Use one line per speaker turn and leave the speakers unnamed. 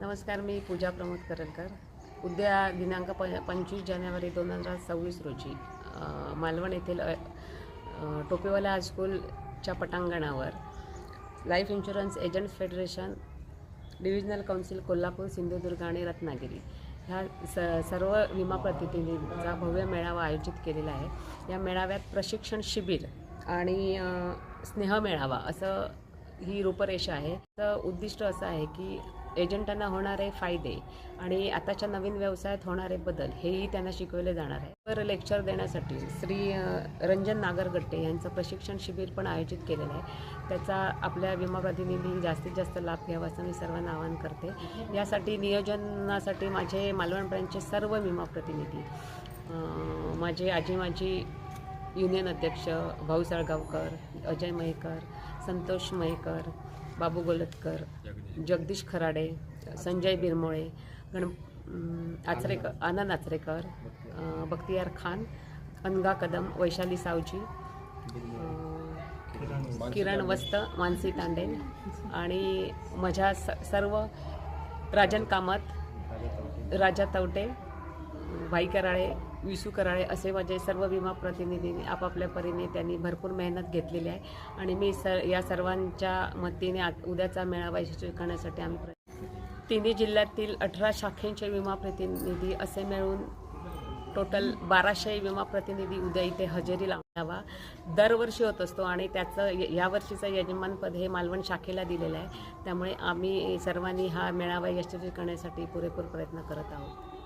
नमस्कार मी पूजा प्रमोद करलकर उद्या दिनांक प पंचवीस जानेवारी दोन हजार सव्वीस रोजी मालवण येथील टोपेवाला हायस्कूलच्या पटांगणावर life insurance agents federation divisional council Kolhapur Sindhudurg आणि रत्नागिरी ह्या स सर्व विमा प्रतिनिधींचा भव्य मेळावा आयोजित केलेला आहे. या मेळाव्यात प्रशिक्षण शिबिर आणि स्नेह मेळावा असं ही रूपरेषा आहे. तर उद्दिष्ट असं आहे की एजंटांना होणारे फायदे आणि आताच्या नवीन व्यवसायात होणारे बदल हेही त्यांना शिकवले जाणार आहे. तर लेक्चर देण्यासाठी श्री रंजन नागरगट्टे यांचं प्रशिक्षण शिबिर पण आयोजित केलेलं आहे. त्याचा आपल्या विमा प्रतिनिधी जास्तीत जास्त लाभ घ्यावा असं मी सर्वांना आवाहन करते. यासाठी नियोजनासाठी माझे मालवण ब्रँचचे सर्व विमा प्रतिनिधी माझे आजी माझी युनियन अध्यक्ष भाऊ साळगावकर अजय मयेकर संतोष मयेकर बाबू गोलतकर जगदीश खराडे संजय बिरमोळे गण आचरेकर आनंद आचरेकर बख्तियार खान अनगा कदम वैशाली सावजी किरण वस्त मानसी तांडे आणि माझ्या स सर्व राजन कामत राजा तवटे भाई कराळे विसू कराळे असे माझे सर्व विमा प्रतिनिधींनी आपापल्या परीने त्यांनी भरपूर मेहनत घेतलेली आहे. आणि मी स या सर्वांच्या मतीने आ- उद्याचा मेळावा यशस्वी करण्यासाठी आम्ही प्र- तिन्ही जिल्ह्यातील अठरा शाखेंचे विमा प्रतिनिधी असे मिळून टोटल बाराशे विमा प्रतिनिधी उद्या इथे हजेरी लावावा दरवर्षी होत असतो आणि त्याचं य- यावर्षीचं यजमानपद हे मालवण शाखेला दिलेलं आहे. त्यामुळे आम्ही सर्वांनी हा मेळावा यशस्वी करण्यासाठी पुरेपूर प्रयत्न करत आहोत.